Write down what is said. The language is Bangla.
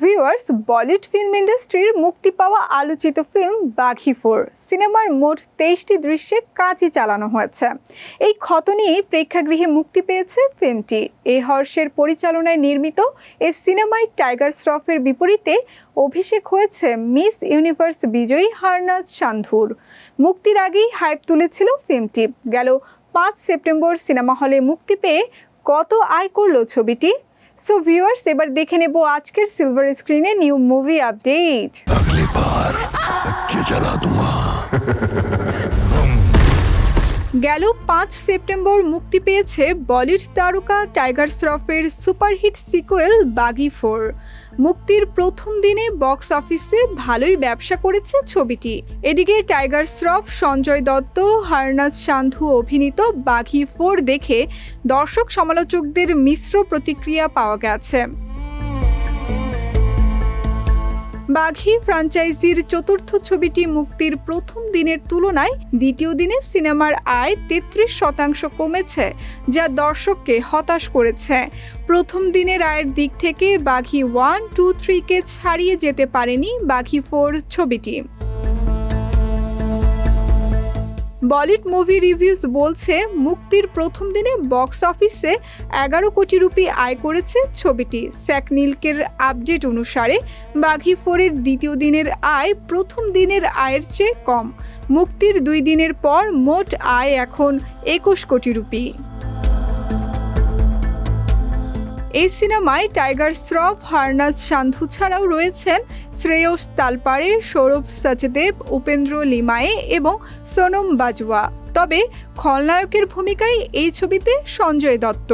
ভিউয়ার্স বলিউড ফিল্ম ইন্ডাস্ট্রির মুক্তি পাওয়া আলোচিত ফিল্ম বাঘি ফোর। সিনেমার মোট তেইশটি দৃশ্যে কাজই চালানো হয়েছে। এই ক্ষত নিয়েই প্রেক্ষাগৃহে মুক্তি পেয়েছে ফিল্মটি এই হর্ষের পরিচালনায় নির্মিত এই সিনেমায় টাইগার শ্রফের বিপরীতে অভিষেক হয়েছে মিস ইউনিভার্স বিজয়ী হারনাজ সান্ধুর। মুক্তির আগেই হাইপ তুলেছিল ফিল্মটি গেল পাঁচ সেপ্টেম্বর সিনেমা হলে মুক্তি পেয়ে কত আয় করল ছবিটি? সো ভিউয়ার্স এবার দেখে নেব আজকের সিলভার স্ক্রিনে নিউ মুভি আপডেট अगली बार बच्चे जला दूंगा গেল পাঁচ সেপ্টেম্বর মুক্তি পেয়েছে বলিউড তারকা টাইগার শ্রফের সুপারহিট সিকুয়েল বাগি ফোর। মুক্তির প্রথম দিনে বক্স অফিসে ভালোই ব্যবসা করেছে ছবিটি। এদিকে টাইগার শ্রফ, সঞ্জয় দত্ত, হারনাজ সান্ধু অভিনীত বাঘি ফোর দেখে দর্শক সমালোচকদের মিশ্র প্রতিক্রিয়া পাওয়া গেছে। বাঘি ফ্রাঞ্চাইজির চতুর্থ ছবিটি মুক্তির প্রথম দিনের তুলনায় দ্বিতীয় দিনে সিনেমার আয় তেত্রিশ শতাংশ কমেছে, যা দর্শককে হতাশ করেছে। প্রথম দিনের আয়ের দিক থেকে বাঘি ওয়ান, টু, থ্রিকে ছাড়িয়ে যেতে পারেনি বাঘি ফোর ছবিটি। বলিউড মুভি রিভিউজ বলছে, মুক্তির প্রথম দিনে বক্স অফিসে এগারো কোটি রুপি আয় করেছে ছবিটি। স্যাকনিলকের আপডেট অনুসারে, বাঘি ফোরের দ্বিতীয় দিনের আয় প্রথম দিনের আয়ের চেয়ে কম। মুক্তির দুই দিনের পর মোট আয় এখন একুশ কোটি রুপি। এই সিনেমায় টাইগার শ্রফ, হারনাজ সান্ধু ছাড়াও রয়েছেন শ্রেয়স তালপাড়ে, সৌরভ সচদেব, উপেন্দ্র লিমায়ে এবং সোনম বাজওয়া। তবে খলনায়কের ভূমিকায় এই ছবিতে সঞ্জয় দত্ত।